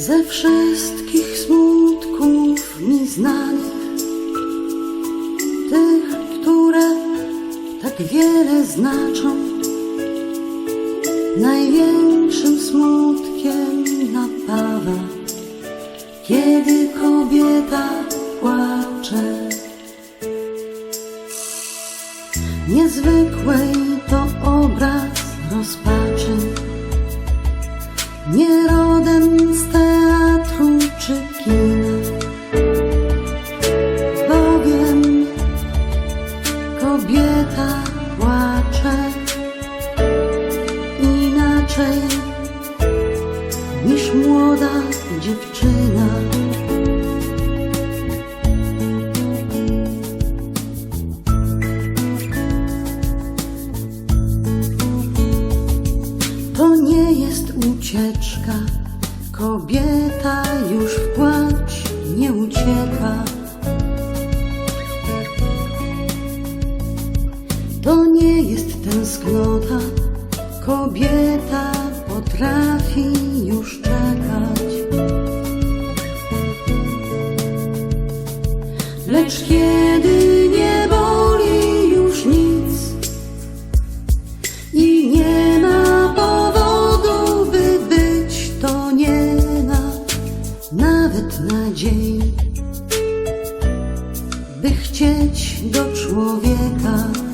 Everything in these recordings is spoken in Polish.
Ze wszystkich smutków mi znanych, tych, które tak wiele znaczą, największym smutkiem napawa, kiedy kobieta płacze. Niezwykłej inaczej niż młoda dziewczyna. To nie jest ucieczka, kobieta już w płacz nie ucieka. To nie jest tęsknota, kobieta potrafi już czekać. Lecz kiedy nie boli już nic, i nie ma powodu, by być, to nie ma nawet nadziei, by chcieć do człowieka.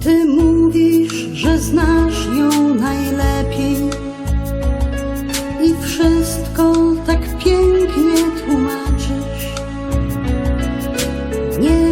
Ty mówisz, że znasz ją najlepiej i wszystko tak pięknie tłumaczysz. Nie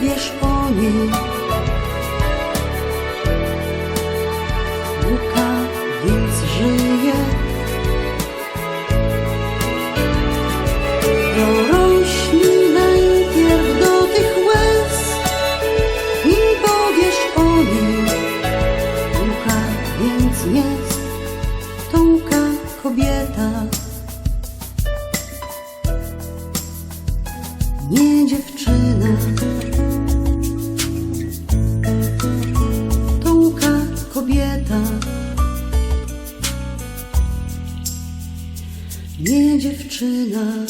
powiesz o niej. Łuka więc żyje. Dorośnij najpierw do tych łez, nim powiesz o niej. Łuka więc jest, to Łuka kobieta. nie dziewczyna. Kobieta. Nie dziewczyna.